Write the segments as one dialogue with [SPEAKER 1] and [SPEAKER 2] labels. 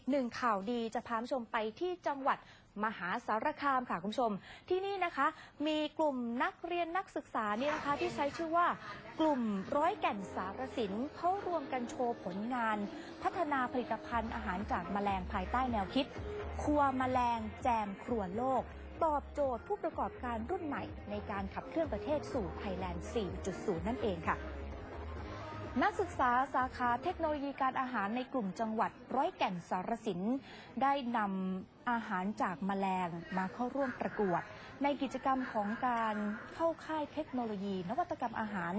[SPEAKER 1] กหนึ่งข่าวดีจะพาผู้ชมไปที่จังหวัดมหาสารคามค่ะคุณผู้ชม ที่นี่นะคะ มีกลุ่มนักเรียนนักศึกษานี่นะคะ ที่ใช้ชื่อว่ากลุ่มร้อยแก่นสารสินเขารวมกันโชว์ผลงาน พัฒนาผลิตภัณฑ์อาหารจากแมลงภายใต้แนวคิด ครัวแมลงแจมครัวโลก ตอบโจทย์ผู้ประกอบการรุ่นใหม่ ในการขับเคลื่อนประเทศสู่ไทยแลนด์ 4.0 นั่นเองค่ะ นักศึกษาสาขาเทคโนโลยีการอาหารในกลุ่มจังหวัดร้อยแก่นสารสิน ได้นำอาหารจากแมลงมาเข้าร่วมประกวด ในกิจกรรมของการเข้าค่ายเทคโนโลยี นวัตกรรมอาหาร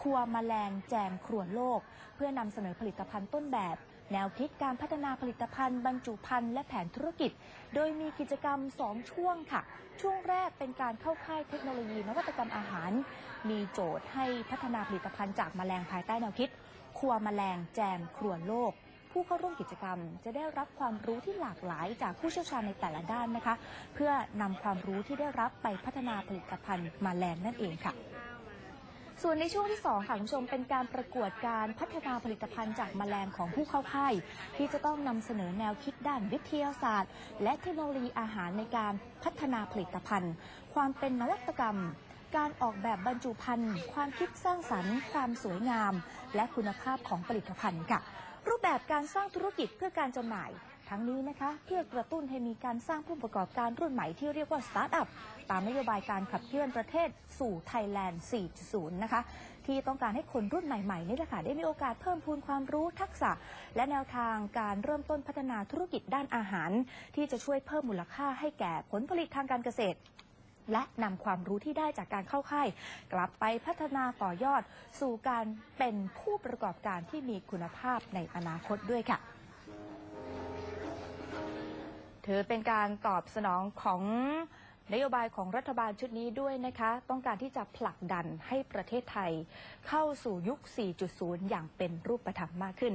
[SPEAKER 1] ครัวแมลงแจมครัวโลก เพื่อนำเสนอผลิตภัณฑ์ต้นแบบ แนวคิดการพัฒนาผลิตภัณฑ์ บรรจุภัณฑ์และแผนธุรกิจ โดยมีกิจกรรม 2 ช่วงค่ะ ช่วงแรกเป็นการเข้าค่ายเทคโนโลยีนวัตกรรมอาหาร มีโจทย์ให้พัฒนาผลิตภัณฑ์จากแมลงภายใต้แนวคิด ครัวแมลงแจมครัวโลกผู้เข้าร่วมกิจกรรมจะได้รับความรู้ที่หลากหลายจากผู้เชี่ยวชาญในแต่ละด้านนะคะ เพื่อนำความรู้ที่ได้รับไปพัฒนาผลิตภัณฑ์แมลงนั่นเองค่ะ ส่วนในช่วงที่2ค่ะคุณผู้ชมเป็นการประกวดการพัฒนาผลิตภัณฑ์จากแมลงของผู้เข้าค่ายที่จะต้องนำเสนอแนวคิดด้านวิทยาศาสตร์ และเทคโนโลยีอาหารในการพัฒนาผลิตภัณฑ์ ความเป็นนวัตกรรม การออกแบบบรรจุภัณฑ์ ความคิดสร้างสรรค์ ความสวยงาม และคุณภาพของผลิตภัณฑ์ค่ะ รูปแบบการสร้างธุรกิจเพื่อการจำหน่าย ทั้งนี้นะคะเพื่อกระตุ้นให้มีการสร้างผู้ประกอบการรุ่นใหม่ที่เรียกว่าสตาร์ทอัพตามนโยบายการขับเคลื่อนประเทศสู่ไทยแลนด์ 4.0 นะคะที่ต้องการให้คนรุ่นใหม่ๆนี่แหละค่ะได้มีโอกาสเพิ่มพูนความรู้ทักษะ และแนวทางการเริ่มต้นพัฒนาธุรกิจด้านอาหาร ที่จะช่วยเพิ่มมูลค่าให้แก่ผลผลิตทางการเกษตร และนำความรู้ที่ได้จากการเข้าค่าย กลับไปพัฒนาต่อยอด สู่การเป็นผู้ประกอบการที่มีคุณภาพในอนาคตด้วยค่ะถือเป็นการตอบสนองของนโยบายของรัฐบาลชุดนี้ด้วยนะคะ ต้องการที่จะผลักดันให้ประเทศไทย เข้าสู่ยุค 4.0 อย่างเป็นรูปธรรมมากขึ้น